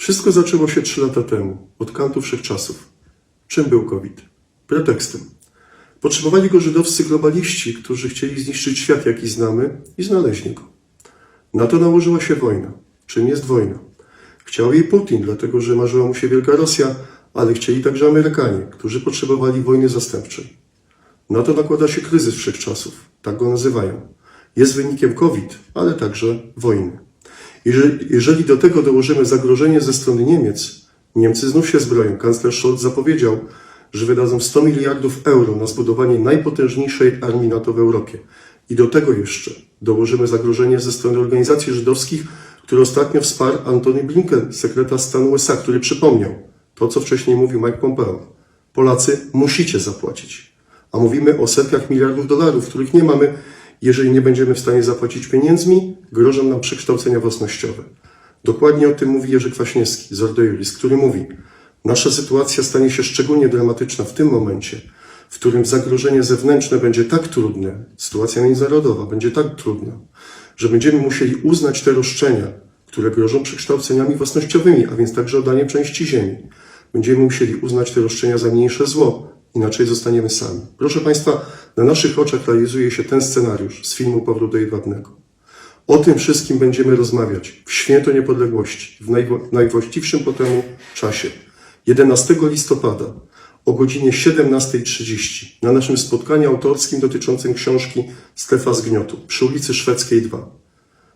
Wszystko zaczęło się trzy lata temu, od kantu wszechczasów. Czym był COVID? Pretekstem. Potrzebowali go żydowscy globaliści, którzy chcieli zniszczyć świat, jaki znamy, i znaleźli go. Na to nałożyła się wojna. Czym jest wojna? Chciał jej Putin, dlatego że marzyła mu się Wielka Rosja, ale chcieli także Amerykanie, którzy potrzebowali wojny zastępczej. Na to nakłada się kryzys wszechczasów, tak go nazywają. Jest wynikiem COVID, ale także wojny. Jeżeli, jeżeli do tego dołożymy zagrożenie ze strony Niemiec, Niemcy znów się zbroją. Kanclerz Scholz zapowiedział, że wydadzą 100 miliardów euro na zbudowanie najpotężniejszej armii NATO w Europie. I do tego jeszcze dołożymy zagrożenie ze strony organizacji żydowskich, które ostatnio wsparł Antony Blinken, sekretarz stanu USA, który przypomniał to, co wcześniej mówił Mike Pompeo. Polacy musicie zapłacić. A mówimy o setkach miliardów dolarów, których nie mamy. Jeżeli nie będziemy w stanie zapłacić pieniędzmi, grożą nam przekształcenia własnościowe. Dokładnie o tym mówi Jerzy Kwaśniewski z Ordo który mówi Nasza sytuacja stanie się szczególnie dramatyczna w tym momencie, w którym zagrożenie zewnętrzne będzie tak trudne, sytuacja międzynarodowa będzie tak trudna, że będziemy musieli uznać te roszczenia, które grożą przekształceniami własnościowymi, a więc także oddaniem części ziemi. Będziemy musieli uznać te roszczenia za mniejsze zło, inaczej zostaniemy sami. Proszę Państwa, na naszych oczach realizuje się ten scenariusz z filmu Powrót do Jedwabnego. O tym wszystkim będziemy rozmawiać w święto niepodległości, w najwłaściwszym po temu czasie. 11 listopada o godzinie 17.30 na naszym spotkaniu autorskim dotyczącym książki Strefa Zgniotu przy ulicy Szwedzkiej 2.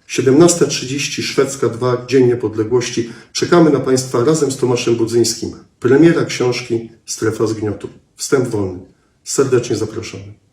17.30 Szwedzka 2, Dzień Niepodległości. Czekamy na Państwa razem z Tomaszem Budzyńskim. Premiera książki Strefa Zgniotu. Wstęp wolny. Serdecznie zapraszamy.